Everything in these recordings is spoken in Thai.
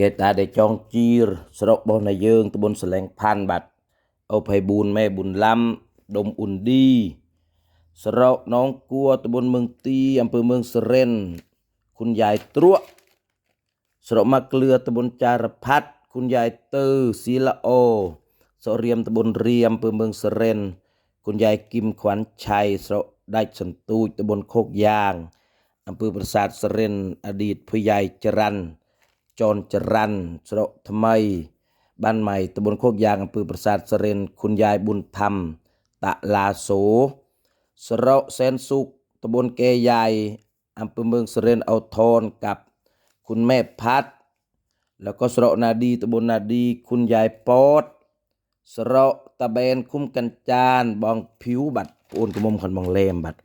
เยตาเด้จองจีรสระบอนายเยิงตะบนแสลงพันบัดเอาไปบูนแม่บุญล้ำดมอุ่นดีสระน้องกลัวตะบนเมืองตีอำเภอเมืองสเรนคุณยายตรัวสระมาเกลือตะบนจารพัดคุณยายตือศีละโอสระเรียมตะบนเรียมอำเภอเมืองสเรนคุณยายกิมขวัญชัยสระได้สันตูตะบนโคกยางอำเภอประสาทสเรนอดีตพยายจรัน จอรจรันสระทมัย บ้านใหม่ตำบนโคกยางอำเภอประสาทสเรนคุณยายบุญธรรม ตะลาโสสระเซนสุขตำบนเกยใหญ่อำเภอเมืองสเรนเอาทอนกับคุณแม่พัด แล้วก็สระนาดีตำบนนาดี คุณยายปอดสระตะเบนคุ้มกันจานบองผิวบัดปูนกระมมขันบองเลมบัด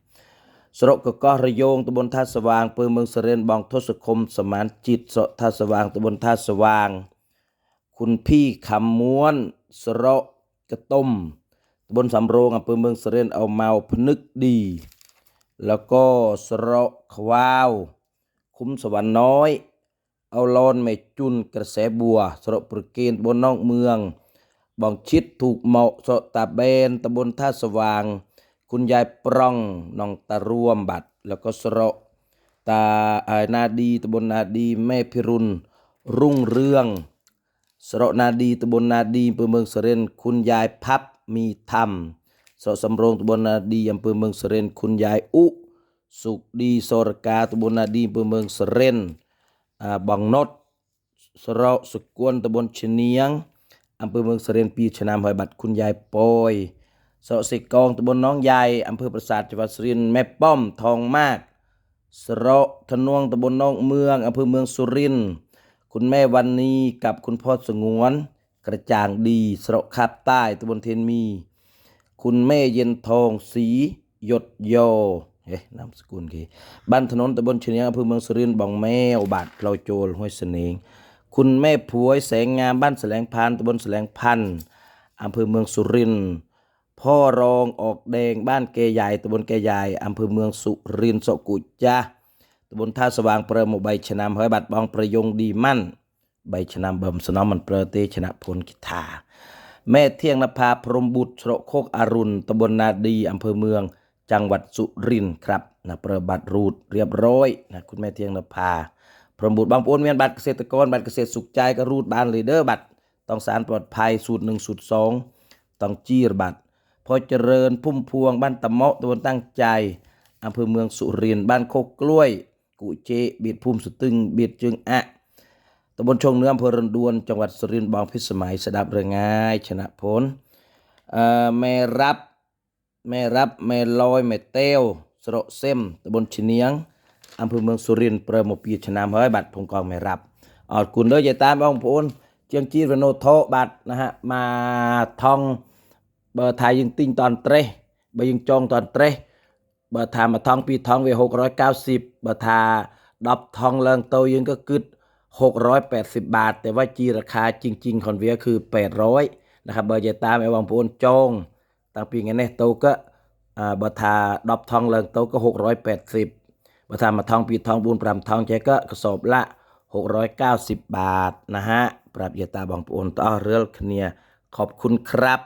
สระกกระยงตำบนท่าสว่างปืนเมืองเสรนบองทศคมสมานจิตสระท่าสว่างตำบนท่าสว่าง คุณพี่คำม้วน สระกระต้มตำบนสำโรงอำเภอเมืองเสรนเอาเมาพนึกดี แล้วก็สระควาว คุ้มสวรรค์น้อย เอาลอนเมจุนกระแสบัว สระปรุเกนบนนอกเมืองบองชิดถูกเหมาะสระตาเบนตำบนท่าสว่าง คุณยายปรองน้องตาร่วมบัตรแล้วก็สระตาอ่อนาดีตำบลนาดีแม่พิรุณรุ่งเรืองสระนาดีตำบลนาดีอำเภอเมืองสุรินคุณยายพับมีธรรมสระสำโรงตำบลนาดีอำเภอเมืองสุรินคุณยายอุ สุขดีโสรกาตำบลนาดีอำเภอเมืองสุรินอ่าบังนดสระสุกวนตำบลเชียงอำเภอเมืองสุรินปีชนามหอยบัตรคุณยายปอย สระสิกองตำบลน้องใหญ่อำเภอปราสาทจังหวัดสุรินทร์แม่ป้อมทองมากสระทนวงตำบลน้องเมืองอำเภอเมืองสุรินทร์คุณแม่วันนี้กับคุณพ่อสงวน กระจ่างดีสระคาบใต้ตำบลเทนมี คุณแม่เย็นทองสีหยดโยเฮ้นามสกุลกีบ้านถนนตำบลเชียงอำเภอเมืองสุรินทร์บองแมวบาดเราโจรห้วยเสนงคุณแม่ผวยแสงงามบ้านแสลงพันตำบลแสลงพันอำเภอเมืองสุรินทร์ พ่อรองออกแดงบ้านแกใหญ่ตำบลแกใหญ่อำเภอเมืองสุรินทร์สกุจจ้าตำบลท่าสว่างเปรมใบชนามห้อยบัตรบองประยงดีมั่น ใบชนามเบิ่มสนอมมันเปรเตชนะพลกิทาแม่เที่ยงนภาพรหมบุตรสระโคกอรุณตำบลนาดีอำเภอเมือง จังหวัดสุรินทร์ครับนะเปรบัตรรูดเรียบร้อยนะคุณแม่เที่ยงนภาพรหมบุตรบางปวนเมียนบัตรเก พอเจริญพุ่มพวงบ้านตะเมาะตำบลตั้งใจอำเภอเมืองสุรินทร์บ้านโคกกล้วย กุเจเบียดภูมิสตึงเบียดจึงอะตำบลชงเนื้ออำเภอรันดวนจังหวัดสุรินทร์บางพิสมัยสดับเรืองง่าย ชนะผลเอ่อแม่รับแม่รับแม่ลอยแม่เต้วสระเซมตำบลชเนียงอำเภอเมืองสุรินทร์เปรมปีชนะเฮ้ยบัตรพงกองแม่รับออดคุณเด้ออย่าตามบ้องพูนเจียงจีรโนโทบัตรนะฮะมาทอง បើថាយើងទិញតនត្រេះបើយើងចងតនត្រេះបើថាមួយថងពីរថងវា690បើថា10ថងឡើងទៅយើងក៏គិត680 បាត តែว่าជារាคาจริงๆของវាคือ800นะครับបើនិយាយតាមឲ្យបងប្អូនចងតាំងពីថ្ងៃនេះទៅក៏អឺបើថា10ថងឡើងទៅក៏680បើថាមួយថងពីរថង4 5ថងចេះក៏កសបละ690 បាតណាហะប្រាប់យាតាបងប្អូនតអស់រៀលគ្នា ขอบคุณครับ